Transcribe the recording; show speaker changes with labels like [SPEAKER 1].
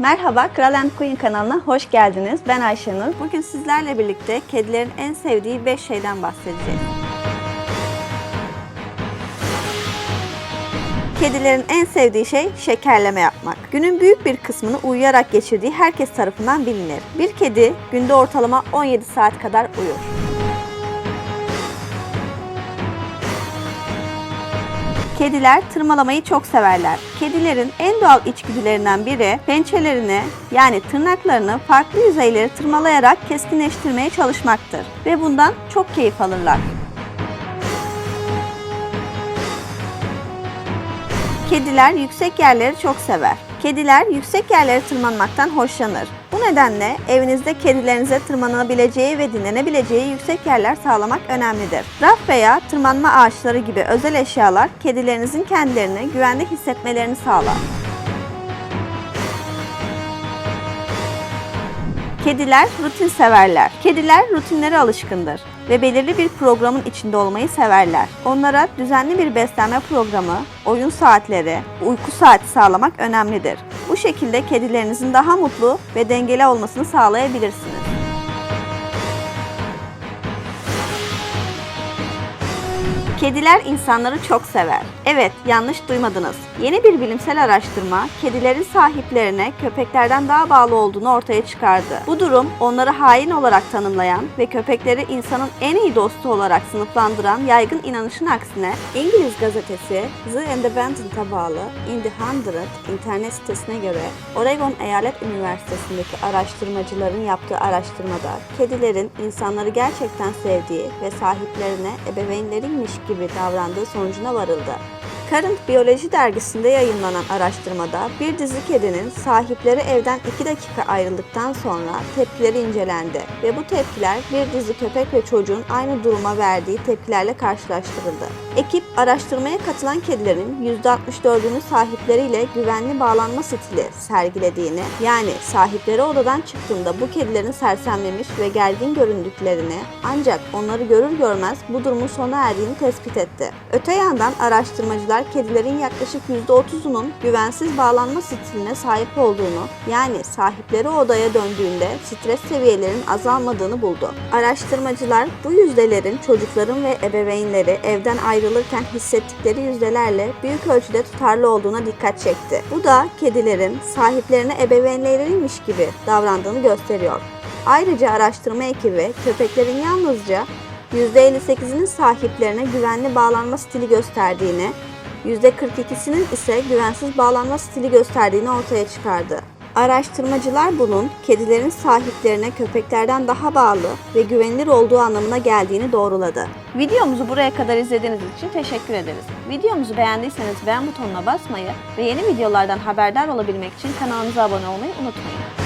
[SPEAKER 1] Merhaba, Kral and Queen kanalına hoş geldiniz. Ben Ayşenur. Bugün sizlerle birlikte kedilerin en sevdiği 5 şeyden bahsedeceğiz. Kedilerin en sevdiği şey şekerleme yapmak. Günün büyük bir kısmını uyuyarak geçirdiği herkes tarafından bilinir. Bir kedi günde ortalama 17 saat kadar uyur. Kediler tırmalamayı çok severler. Kedilerin en doğal içgüdülerinden biri pençelerini yani tırnaklarını farklı yüzeyleri tırmalayarak keskinleştirmeye çalışmaktır ve bundan çok keyif alırlar. Kediler yüksek yerleri çok sever. Kediler yüksek yerlere tırmanmaktan hoşlanır. Nedenle evinizde kedilerinize tırmanabileceği ve dinlenebileceği yüksek yerler sağlamak önemlidir. Raf veya tırmanma ağaçları gibi özel eşyalar kedilerinizin kendilerini güvende hissetmelerini sağlar. Kediler rutin severler. Kediler rutinlere alışkındır ve belirli bir programın içinde olmayı severler. Onlara düzenli bir beslenme programı, oyun saatleri, uyku saati sağlamak önemlidir. Bu şekilde kedilerinizin daha mutlu ve dengeli olmasını sağlayabilirsiniz. Kediler insanları çok sever. Evet, yanlış duymadınız. Yeni bir bilimsel araştırma, kedilerin sahiplerine köpeklerden daha bağlı olduğunu ortaya çıkardı. Bu durum onları hain olarak tanımlayan ve köpekleri insanın en iyi dostu olarak sınıflandıran yaygın inanışın aksine İngiliz gazetesi The Independent'a bağlı In the Hundred internet sitesine göre Oregon Eyalet Üniversitesi'ndeki araştırmacıların yaptığı araştırmada kedilerin insanları gerçekten sevdiği ve sahiplerine ebeveynleriymiş gibi davrandığı sonucuna varıldı. Current Biyoloji dergisinde yayınlanan araştırmada bir dizi kedinin sahipleri evden 2 dakika ayrıldıktan sonra tepkileri incelendi ve bu tepkiler bir dizi köpek ve çocuğun aynı duruma verdiği tepkilerle karşılaştırıldı. Ekip araştırmaya katılan kedilerin %64'ünün sahipleriyle güvenli bağlanma stili sergilediğini, yani sahipleri odadan çıktığında bu kedilerin sersemlemiş ve gergin göründüklerini ancak onları görür görmez bu durumun sona erdiğini tespit etti. Öte yandan araştırmacılar kedilerin yaklaşık %30'unun güvensiz bağlanma stiline sahip olduğunu, yani sahipleri odaya döndüğünde stres seviyelerinin azalmadığını buldu. Araştırmacılar bu yüzdelerin çocukların ve ebeveynleri evden ayrılırken hissettikleri yüzdelerle büyük ölçüde tutarlı olduğuna dikkat çekti. Bu da kedilerin sahiplerine ebeveynleriymiş gibi davrandığını gösteriyor. Ayrıca araştırma ekibi köpeklerin yalnızca %58'inin sahiplerine güvenli bağlanma stili gösterdiğini, %42'sinin ise güvensiz bağlanma stili gösterdiğini ortaya çıkardı. Araştırmacılar bunun kedilerin sahiplerine köpeklerden daha bağlı ve güvenilir olduğu anlamına geldiğini doğruladı. Videomuzu buraya kadar izlediğiniz için teşekkür ederiz. Videomuzu beğendiyseniz beğen butonuna basmayı ve yeni videolardan haberdar olabilmek için kanalımıza abone olmayı unutmayın.